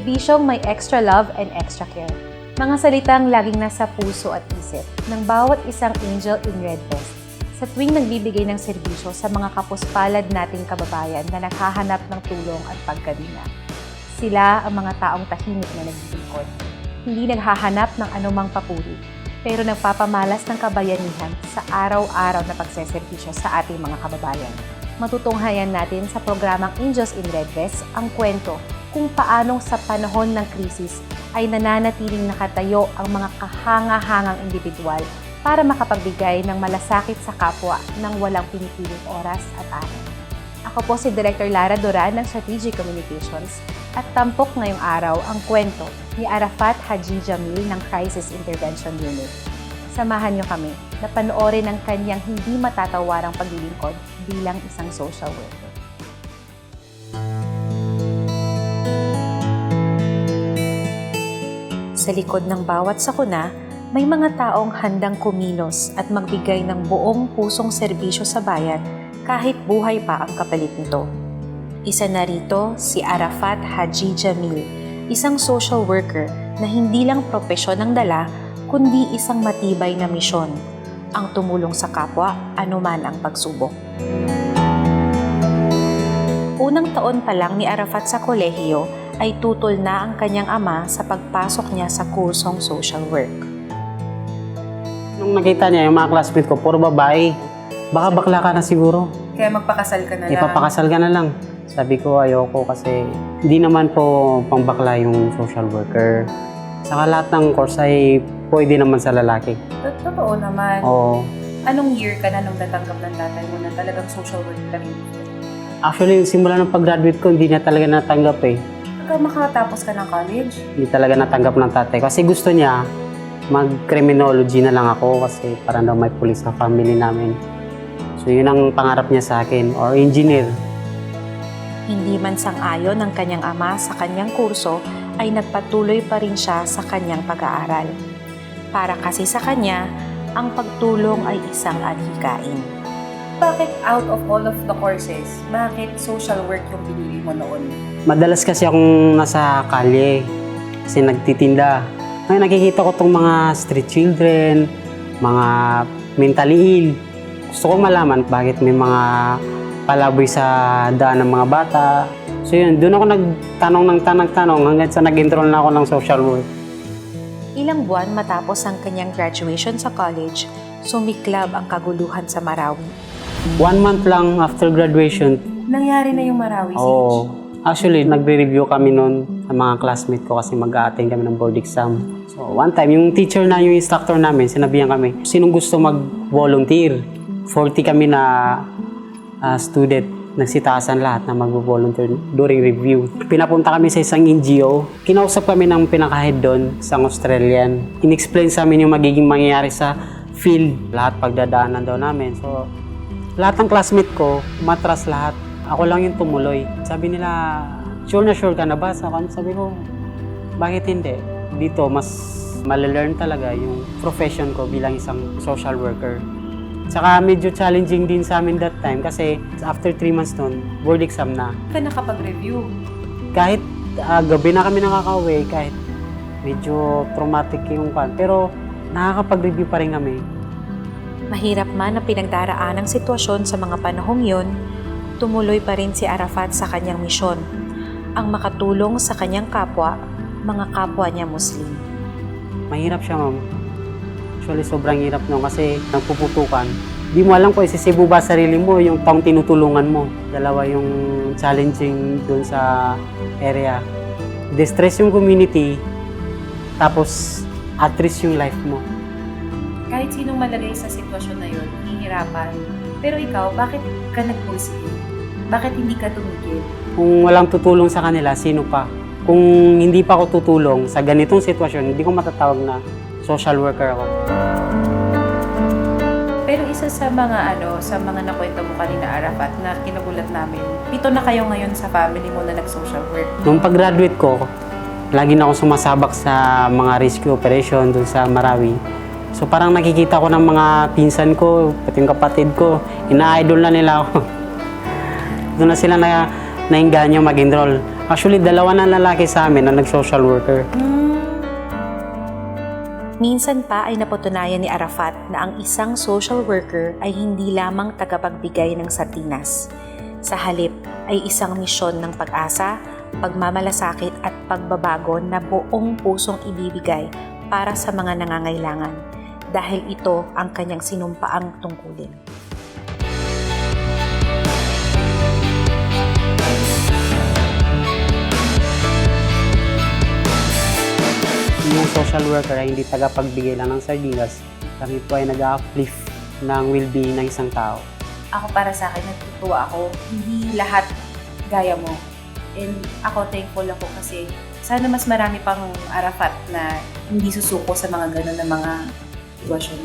Serbisyong may extra love and extra care. Mga salitang laging nasa puso at isip ng bawat isang angel in red vest sa tuwing nagbibigay ng serbisyo sa mga kapuspalad nating kababayan na naghahanap ng tulong at pagkalinga. Sila ang mga taong tahimik na naglilingkod. Hindi naghahanap ng anumang papuri, pero nagpapamalas ng kabayanihan sa araw-araw na pagseserbisyo sa ating mga kababayan. Matutunghayan natin sa programang Angels in Red Vest ang kwento kung paanong sa panahon ng krisis ay nananatiling nakatayo ang mga kahanga-hangang individual para makapagbigay ng malasakit sa kapwa ng walang pinipiling oras at araw. Ako po si Director Lara Duran ng Strategic Communications at tampok ngayong araw ang kwento ni Arafat Haji Jamil ng Crisis Intervention Unit. Samahan niyo kami na panoorin ang kanyang hindi matatawarang paglilingkod bilang isang social worker. Sa likod ng bawat sakuna, may mga taong handang kumilos at magbigay ng buong pusong serbisyo sa bayan kahit buhay pa ang kapalit nito. Isa na rito si Arafat Haji Jamil, isang social worker na hindi lang propesyon ang dala, kundi isang matibay na misyon, ang tumulong sa kapwa anuman ang pagsubok. Unang taon pa lang ni Arafat sa kolehiyo ay tutol na ang kanyang ama sa pagpasok niya sa kursong social work. Nung nakita niya yung mga classmate ko, puro babae. Baka bakla ka na siguro. Kaya magpakasal ka na Ipapakasal ka na lang. Sabi ko, ayoko kasi hindi naman po pangbakla yung social worker. Saka lahat ng course ay pwede naman sa lalaki. Totoo naman. Oo. Anong year ka na nung natanggap ng tatay mo na talagang social work rin? Actually, simula ng pag-graduate ko, hindi na talaga natanggap eh. Pagka makatapos ka ng college, Hindi talaga natanggap ng tatay. Kasi gusto niya, mag-criminology na lang ako kasi para daw may police sa family namin. So yun ang pangarap niya sa akin, or engineer. hindi man sang-ayon ng kanyang ama sa kanyang kurso ay nagpatuloy pa rin siya sa kanyang pag-aaral. Para kasi sa kanya, ang pagtulong ay isang adhikain. Bakit out of all of the courses, bakit social work yung pinili mo noon? Madalas kasi akong nasa kalye kasi nagtitinda. Ngayon nakikita ko tong mga street children, mga mentally ill. Gusto kong malaman bakit may mga palaboy sa daan ng mga bata. So yun, doon ako nagtanong ng tanong-tanong hanggang sa nag-enroll na ako ng social work. Ilang buwan matapos ang kanyang graduation sa college, sumiklab ang kaguluhan sa Marawi. One month lang after graduation, Nangyari na yung Marawi Oo. Actually, nagre-review kami noon sa mga classmate ko kasi mag-a-attend kami ng board exam. So, one time, yung teacher na, yung instructor namin, sinabihan kami, sinong gusto mag-volunteer? 40 kami na ah, student, nagsitaasan lahat na mag-volunteer during review. Pinapunta kami sa isang NGO. Kinausap kami ng pinaka-head doon, isang Australian. In-explain sa amin yung magiging mangyayari sa field. Lahat pagdadaanan daw namin. So, lahat ng classmate ko, matras lahat. Ako lang yung tumuloy. Sabi nila, sure na sure ka na ba? Sa kan- Sabi ko, bakit hindi? Dito, mas malalearn talaga yung profession ko bilang isang social worker. Saka medyo challenging din sa amin that time kasi after 3 months nun, board exam na. ka nakapag-review. Kahit ah, gabi na kami nakaka-uwi, kahit medyo traumatic yung kan, pero nakakapag-review pa rin kami. Mahirap man ang pinagdaraan ng sitwasyon sa mga panahong yun, tumuloy pa rin si Arafat sa kanyang misyon, ang makatulong sa kanyang kapwa, mga kapwa niya Muslim. Mahirap siya, ma'am. Actually, sobrang hirap nung kasi nagpuputukan. Di mo alam kung isisibo ba sarili mo yung taong tinutulungan mo. Dalawa yung challenging dun sa area. Distress yung community, tapos at risk yung life mo. Kahit sinong malagay sa sitwasyon na yun, hihirapan. Pero ikaw, bakit ka nagpursige? Bakit hindi ka tumigil? Kung walang tutulong sa kanila, sino pa? Kung hindi pa ako tutulong sa ganitong sitwasyon, hindi ko matatawag na social worker ako. Pero isa sa mga ano, sa mga nakwento mo kanina Arafat na kinagulat namin, pito na kayo ngayon sa family mo na nag-social work. Nung pag-graduate ko, lagi na akong sumasabak sa mga rescue operation dun sa Marawi. So parang nakikita ko ng mga pinsan ko, pati yung kapatid ko, ina-idol na nila ako. Doon na sila na nainganyo mag-enroll. Actually, dalawa na lalaki sa amin na nag-social worker. Minsan pa ay napatunayan ni Arafat na ang isang social worker ay hindi lamang tagapagbigay ng sardinas. Sa halip ay isang misyon ng pag-asa, pagmamalasakit at pagbabago na buong pusong ibibigay para sa mga nangangailangan dahil ito ang kanyang sinumpaang tungkulin. Social worker ay hindi tagapagbigay lang ng sardinas. Kami po ay nag-uplift ng well-being ng isang tao. Ako para sa akin, natutuwa ako. Hindi lahat gaya mo. And ako thankful ako kasi sana mas marami pang Arafat na hindi susuko sa mga ganun na mga sitwasyon.